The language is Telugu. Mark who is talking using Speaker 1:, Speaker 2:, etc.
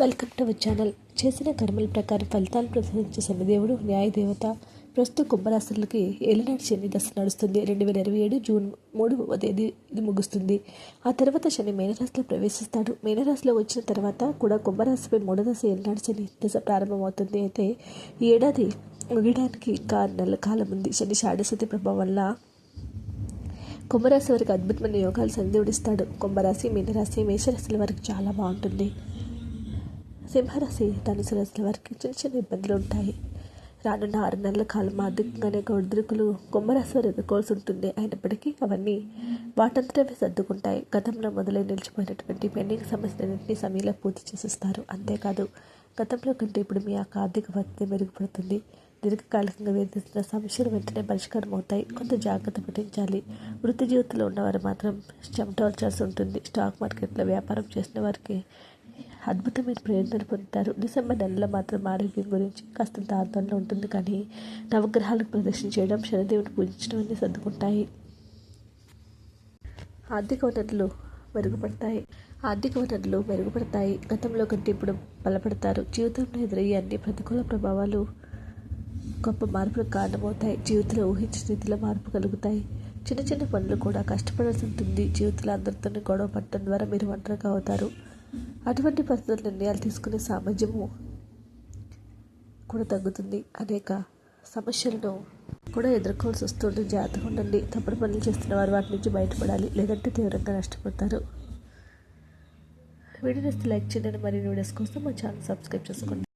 Speaker 1: Welcome to our channel. చేసిన కర్మల ప్రకారం ఫలితాలు ప్రసాదించే శనిదేవుడు న్యాయదేవత ప్రస్తుత కుంభరాశులకి ఏలినాటి శని దశ నడుస్తుంది. రెండు వేల ఇరవై ఏడు జూన్ మూడవ తేదీ ఇది ముగుస్తుంది. ఆ తర్వాత శని మీనరాశిలో ప్రవేశిస్తాడు. మీనరాశిలో వచ్చిన తర్వాత కూడా కుంభరాశిపై మూడో దశ ఏలినాటి శని దశ ప్రారంభమవుతుంది. అయితే ఈ ఏడాది ముగియడానికి ఇంకా కాలం ఉంది. శని షాడశతి ప్రభావం వల్ల కుంభరాశి వారికి అద్భుతమైన యోగాలు సందేవుడిస్తాడు కుంభరాశి మీనరాశి మేషరాశుల వారికి చాలా బాగుంటుంది. సింహరాశి ధనుసు రాశుల వారికి చిన్న చిన్న ఇబ్బందులు ఉంటాయి. రానున్న ఆరు నెలల కాలం ఆర్థికంగానే ఒడిదుడుకులు కుంభరాశి వారు ఎదుర్కోవాల్సి ఉంటుంది. అయినప్పటికీ అవన్నీ వాటంతటవే సర్దుకుంటాయి. గతంలో మొదలై నిలిచిపోయినటువంటి పెండింగ్ సమస్యలన్నింటినీ సమయంలో పూర్తి చేసేస్తారు. అంతేకాదు గతంలో కంటే ఇప్పుడు మీ యొక్క ఆర్థిక పరిస్థితి మెరుగుపడుతుంది. దీర్ఘకాలికంగా వేధిస్తున్న సమస్యలు వెంటనే పరిష్కారం అవుతాయి. కొంత జాగ్రత్త పఠించాలి వృత్తి జీవితంలో ఉన్నవారు మాత్రం చెమటవలచాల్సి ఉంటుంది. స్టాక్ మార్కెట్లో వ్యాపారం చేసిన వారికి అద్భుతమైన ప్రయోజనాలు పొందుతారు. డిసెంబర్ నెలలో మాత్రం ఆరోగ్యం గురించి కాస్తంత ఆందోళన ఉంటుంది. కానీ నవగ్రహాలకు ప్రదర్శన చేయడం శనిదేవుని పూజించడం అన్నీ సర్దుకుంటాయి. ఆర్థిక వనరులు మెరుగుపడతాయి. ఆర్థిక వనరులు మెరుగుపడతాయి. గతంలో కంటే ఇప్పుడు బలపడతారు. జీవితంలో ఎదురయ్యే అన్ని ప్రతికూల ప్రభావాలు గొప్ప మార్పులకు కారణమవుతాయి. జీవితంలో ఊహించిన రీతిలో మార్పు కలుగుతాయి. చిన్న చిన్న పనులు కూడా కష్టపడాల్సి ఉంటుంది. జీవితంలో అందరితో గొడవ పడటం ద్వారా మీరు ఒంటరిగా అవుతారు. అటువంటి పరిస్థితుల నిర్ణయాలు తీసుకునే సామర్థ్యము కూడా తగ్గుతుంది. అనేక సమస్యలను కూడా ఎదుర్కోవాల్సి వస్తుంది. జాగ్రత్తగా ఉండండి తప్పుడు పనులు చేస్తున్న వారు వాటి నుంచి బయటపడాలి. లేదంటే తీవ్రంగా నష్టపోతారు. వీడియోస్ లైక్ చేయండి. మరియు వీడియోస్ కోసం మా ఛానల్ సబ్స్క్రైబ్ చేసుకోండి.